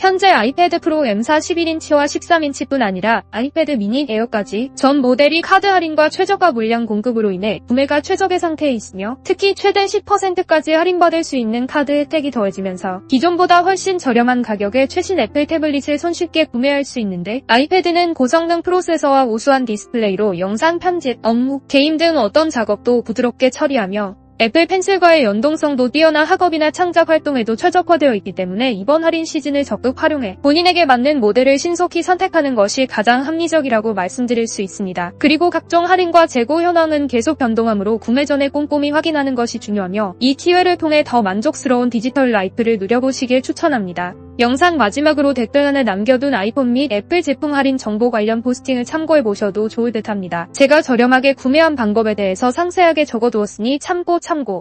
현재 아이패드 프로 M4 11인치와 13인치뿐 아니라 아이패드 미니 에어까지 전 모델이 카드 할인과 최저가 물량 공급으로 인해 구매가 최적의 상태에 있으며 특히 최대 10%까지 할인받을 수 있는 카드 혜택이 더해지면서 기존보다 훨씬 저렴한 가격에 최신 애플 태블릿을 손쉽게 구매할 수 있는데 아이패드는 고성능 프로세서와 우수한 디스플레이로 영상 편집, 업무, 게임 등 어떤 작업도 부드럽게 처리하며 애플 펜슬과의 연동성도 뛰어나 학업이나 창작 활동에도 최적화되어 있기 때문에 이번 할인 시즌을 적극 활용해 본인에게 맞는 모델을 신속히 선택하는 것이 가장 합리적이라고 말씀드릴 수 있습니다. 그리고 각종 할인과 재고 현황은 계속 변동하므로 구매 전에 꼼꼼히 확인하는 것이 중요하며 이 기회를 통해 더 만족스러운 디지털 라이프를 누려보시길 추천합니다. 영상 마지막으로 댓글란에 남겨둔 아이폰 및 애플 제품 할인 정보 관련 포스팅을 참고해 보셔도 좋을 듯 합니다. 제가 저렴하게 구매한 방법에 대해서 상세하게 적어두었으니 참고 참고.